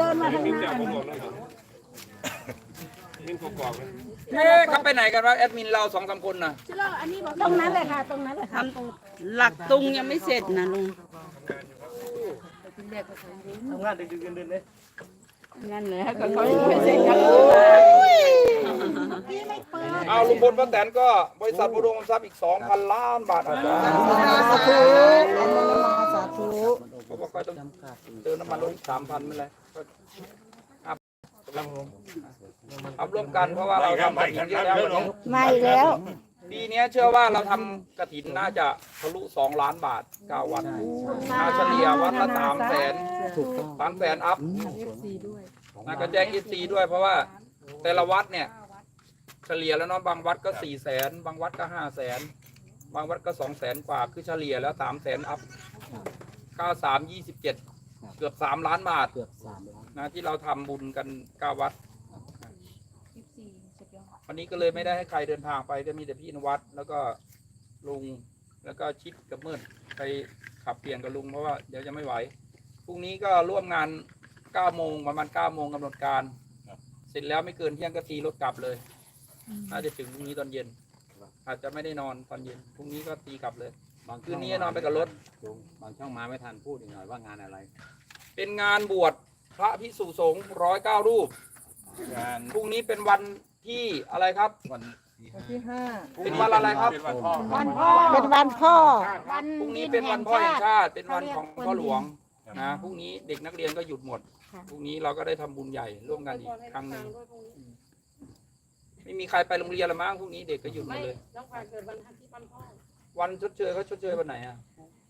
เดินมาทางหน้าเอ๊ะเขาไปไหนกันวะแอดมินเราสองสามคนน่ะตรงนั้นเลยค่ะ ตรงนั้นเลยค่ะ หลักตุงยังไม่เสร็จนะลุงทำงานดึกๆเดินๆเลยนั่นแหละก็เขายังไม่เสร็จกันเอาลุงพลป้าแตนก็บริษัทบุรงทรัพย์อีก 2,000 ล้านบาทอาจารย์สาธุสาธุ เขาบอกว่าต้องเติมน้ำมันรถสามพันไม่เป็นไรก็ครับทำร่วมกันเพราะว่าเราทำกระถินเยอะแล้ววันนี้มาอีกแล้ว ปีนี้เชื่อว่าเราทำกระถินน่าจะทะลุ2ล้านบาท9วันค่าเฉลี่ยวันละ3แสนสามแสนอัพนะก็แจ้ง FC ด้วยเพราะว่าแต่ละวัดเนี่ย เฉลี่ยแล้วเนาะบางวัดก็4แสนบางวัดก็5แสนบางวัดก็2แสนกว่าคือเฉลี่ยแล้ว3แสนอัพ 93 27เกือบ3ล้านบาทเกือบสามล้านนะที่เราทำบุญกัน9วัดวันนี้ก็เลยไม่ได้ให้ใครเดินทางไปก็มีแต่พี่นวัดแล้วก็ลุงแล้วก็ชิดกับมืดไปขับเปลี่ยนกับลุงเพราะว่าเดี๋ยวจะไม่ไหวพรุ่งนี้ก็ร่วมงาน9โมงประมาณ9โมงกำหนดการเสร็จแล้วไม่เกินเที่ยงก็ตีรถกลับเลยน่าจะถึงพรุ่งนี้ตอนเย็น อาจจะไม่ได้นอนตอนเย็นพรุ่งนี้ก็ตีกลับเลย บางคืนนี้นอนไปกับรถ บางช่องมาไม่ทันพูดอีกหน่อยว่างานอะไร เป็นงานบวชพระพิสุสงฆ์ร้อยเก้ารูป งานพรุ่งนี้เป็นวันที่อะไรครับ วันเป็นวันอะไรครับ เป็นวันพ่อวันพ่อเป็นวันพ่อพรุ่งนี้เป็นวันพ่อแห่งชาติ เป็นวันของพ่อหลวงนะพรุ่งนี้เด็กนักเรียนก็หยุดหมดพรุ่งนี้เราก็ได้ทำบุญใหญ่ร่วมกันอีกครั้งหนึ่งไม่มีใครไปโรงเรียนละมั้งพรุ่งนี้เด็กก็หยุดหมดเลยน้องควายเกิดวันที่วันพ่อ วันชดเชยเขาชดเชยวันไหนอะ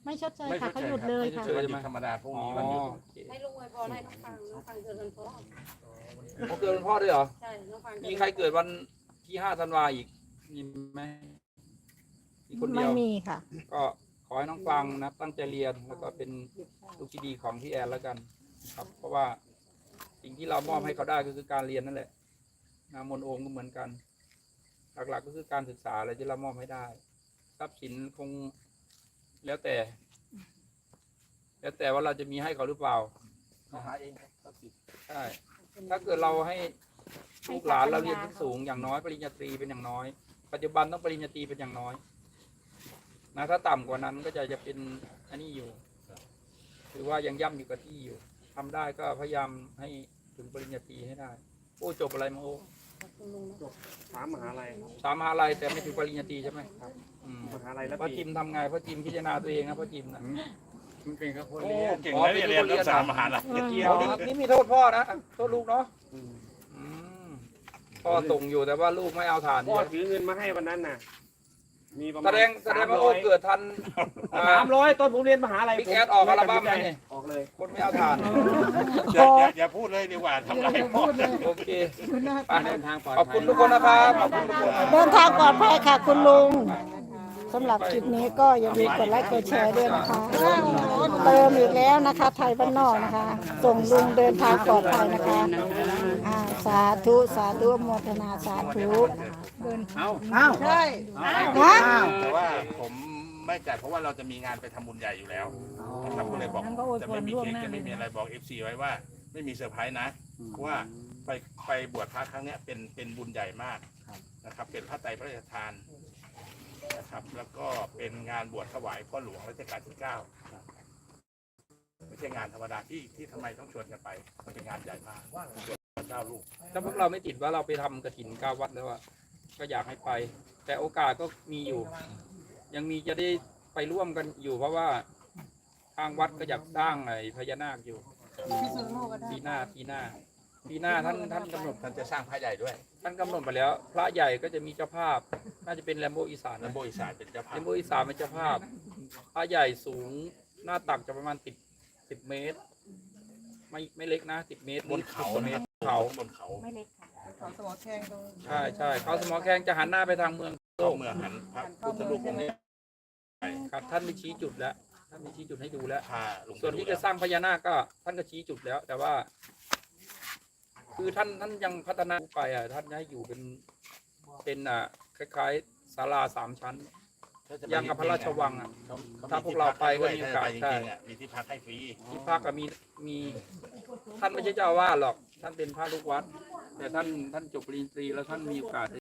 ไม่ชดเชยค่ะเขาหยุดเลยไม่ชดค่ะเชยใช่ไหมธรรมดาพรุ่งอ๋อนี้วันหยุดโอเคให้ลุงอวยพรให้น้องฟังน้องฟังเกิดวันพ่อเขาเกิดวันพ่อด้วยเหรอ ใช่น้องฟังมีใครเกิดวันที่ห้าธันวาอีก มีไหมมีคนเดีไม่ยว มีค่ะ ก็ขอให้น้องฟังนะตั้งใจเรียนแล้วก็เป็นลูกที่ดีของพี่แอนแล้วกันครับ เพราะว่าสิ่งที่เรามอบให้เขาได้ก็คือการเรียนนั่นแหละนามนโอมก็เหมือนกัน หลักๆก็คือการศึกษาอะไรที่เรามอบให้ได้ ทรัพย์สินคงแล้วแต่ แล้วแต่ว่าเราจะมีให้เขาหรือเปล่าเขาหาเองครับใช่ถ้าเกิดเราให้ลูกหลานเราเรียนสูงๆอย่างน้อยปริญญาตรีเป็นอย่างน้อย ปัจจุบันต้องปริญญาตรีเป็นอย่างน้อยนะถ้าต่ำกว่านั้นก็จะจะเป็นอันนี้อยู่ถือว่ายังย่ำอยู่กับที่อยู่ทำได้ก็พยายามให้ถึงปริญญาตรีให้ได้ โอ้จบอะไรมาโอ้ถามมหาลัยสามมหาลัยแต่ไม่ถึงปริญญาตรีใช่ไหมครับอื มมหาลัยแล้วพ่อจิมทำไงพ่อจิมพิจารณาตัวเองนะพ่อจิมนะมันเป็นครับคนโอ้เรียนเก่งนะเนี่ยเรียนรักษามหาลัยเกี่ยอ๋วอนี่นี่มีโทษพ่อนะโทษลูกเนาะอืมพ่อส่งอยู่แต่ว่าลูกไม่เอาฐานพ่อเยอะถือเงินมาให้วันนั้นน่ะมีประมาณแสดงแสดงว่าโอ้เกิดทันอ่าสามร้อยตอนผมเรียนมหาลัยบิ๊กแอดออกอัลบั้มนะนี่ออกเลยคนไม่เอาฐานอย่าอย่าอย่าพูดเลยดีกว่าทำลายพ่อโอเคไปเดินทางปลอดขอบภัยคุณทุกคนนะครับขอบคุณทุกคนเดินทางปลอดภัยค่ะคุณลุง สำหรับคลิปนี้ก็อย่าลืมกดไลค์กดแชร์ด้วยนะคะ เติมอีกแล้วนะคะ ไทยบ้านนอกนะคะ ส่งลุงเดินทางปลอดภัยนะคะอ่าสาธุสาธุอนุโมทนาสาธุเอาอ้าวใช่นะแต่ว่าผมไม่จัดเพราะว่าเราจะมีงานไปทำบุญใหญ่อยู่แล้วนะครับก็เลยบอกจะไม่มีเค้กจะไม่มีอะไรบอกเอฟซีไว้ว่า ไม่มีเซอร์ไพรส์นะเพราะว่าไปไปบวชพระครั้งเนี้ยเป็นเป็นบุญใหญ่มากนะครับ เป็นพระไตรพระราชทาน นะครับ แล้วก็เป็นงานบวชถวายพ่อหลวงรัชกาลที่เก้าไม่ใช่งานธรรมดาที่ที่ทำไมต้องชวนกันไป มันเป็นงานใหญ่มากเก้าลูกถ้าพวกเราไม่ติดว่าเราไปทำกระถินเก้าวัดแล้วอะก็อยากให้ไป แต่โอกาสก็มีอยู่ ยังมีจะได้ไปร่วมกันอยู่ เพราะว่าทางวัดก็อยากสร้างไอ้พญานาคอยู่ปีหน้าปีหน้าปีหน้าท่านท่านกำหนด ท่านจะสร้างพระใหญ่ด้วย ท่านกำหนดไปแล้ว พระใหญ่ก็จะมีเจ้าภาพ น่าจะเป็นแรมโบอีสานและนะโบอีสานเป็นเจ้าภาแรพมโบอีสานเป็นเจ้าภาพพระใหญ่สูงหน้าตักจะประมาณสิบสิบเมตร ไม่ไม่เล็กนะสิบเมตรบนเขา10เมนะตครรับเขา บนเขาใช่ใช่เขาสมอแขงจะหันหน้าไปทางเมืองเข้าเมืองหันพระพุทธรูปองค์นี้ครับท่านมีชี้จุดแล้วท่านมีชี้จุดให้ดูแล้ว พาลงไปส่วนที่จะสร้างพญานาคก็ท่านก็ชี้จุดแล้ว แต่ว่า คือท่านท่านยังพัฒนาไปอะท่านให้อยู่เป็นเป็นอะ คล้ายๆศาลาสามชั้นยังกับพระราชวังอะถ้าพวกเราไปก็มีโอกาสจใช่ริงๆอะมีที่พักให้ฟรีที่พักก็มีมีท่านไม่ใช่เจ้าอาวาสหรอก ท่านเป็นพระลูกวัด แต่ท่านท่านจบปริญญาตรีแล้วท่านมีโอกาส